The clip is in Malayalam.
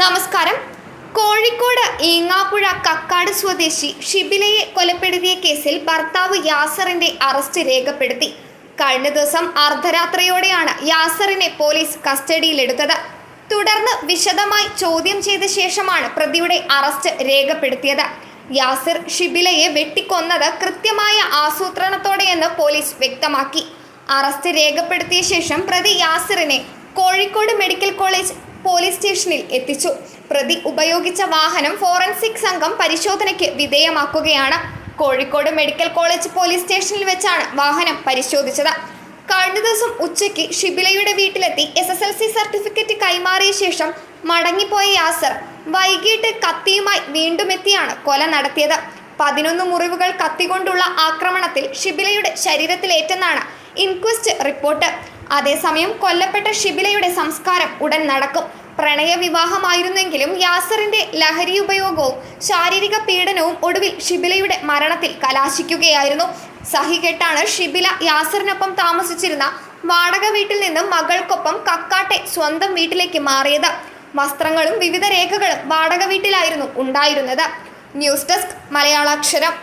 നമസ്കാരം. കോഴിക്കോട് ഈങ്ങാപ്പുഴ കക്കാട് സ്വദേശി ഷിബിലയെ കൊലപ്പെടുത്തിയ കേസിൽ ഭർത്താവ് യാസറിന്റെ അറസ്റ്റ് രേഖപ്പെടുത്തി. കഴിഞ്ഞ ദിവസം അർദ്ധരാത്രിയോടെയാണ് യാസറിനെ പോലീസ് കസ്റ്റഡിയിലെടുത്തത്. തുടർന്ന് വിശദമായി ചോദ്യം ചെയ്ത ശേഷമാണ് പ്രതിയുടെ അറസ്റ്റ് രേഖപ്പെടുത്തിയത്. യാസിർ ഷിബിലയെ വെട്ടിക്കൊന്നത് കൃത്യമായ ആസൂത്രണത്തോടെയെന്ന് പോലീസ് വ്യക്തമാക്കി. അറസ്റ്റ് രേഖപ്പെടുത്തിയ ശേഷം പ്രതി യാസിറിനെ കോഴിക്കോട് മെഡിക്കൽ കോളേജ് പോലീസ് സ്റ്റേഷനിൽ എത്തിച്ചു. പ്രതി ഉപയോഗിച്ച വാഹനം ഫോറൻസിക് സംഘം പരിശോധനയ്ക്ക് വിധേയമാക്കുകയാണ്. കോഴിക്കോട് മെഡിക്കൽ കോളേജ് പോലീസ് സ്റ്റേഷനിൽ വെച്ചാണ് വാഹനം പരിശോധിച്ചത്. കഴിഞ്ഞ ദിവസം ഉച്ചയ്ക്ക് ഷിബിലയുടെ വീട്ടിലെത്തി S S L C certificate കൈമാറിയ ശേഷം മടങ്ങിപ്പോയ യാസർ വൈകിട്ട് കത്തിയുമായി വീണ്ടും എത്തിയാണ് കൊല നടത്തിയത്. പതിനൊന്ന് മുറിവുകൾ കത്തികൊണ്ടുള്ള ആക്രമണത്തിൽ ഷിബിലയുടെ ശരീരത്തിലേറ്റെന്നാണ് ഇൻക്വസ്റ്റ് റിപ്പോർട്ട്. അതേസമയം കൊല്ലപ്പെട്ട ഷിബിലയുടെ സംസ്കാരം ഉടൻ നടക്കും. പ്രണയ വിവാഹമായിരുന്നെങ്കിലും യാസറിന്റെ ലഹരി ഉപയോഗവും ശാരീരിക പീഡനവും ഒടുവിൽ ഷിബിലയുടെ മരണത്തിൽ കലാശിക്കുകയായിരുന്നു. സഹികെട്ടാണ് ഷിബില യാസറിനൊപ്പം താമസിച്ചിരുന്ന വാടക വീട്ടിൽ നിന്നും മകൾക്കൊപ്പം കക്കാട്ടെ സ്വന്തം വീട്ടിലേക്ക് മാറിയത്. വസ്ത്രങ്ങളും വിവിധ രേഖകളും വാടക വീട്ടിലായിരുന്നു ഉണ്ടായിരുന്നത്. News desk Malayalaksharam.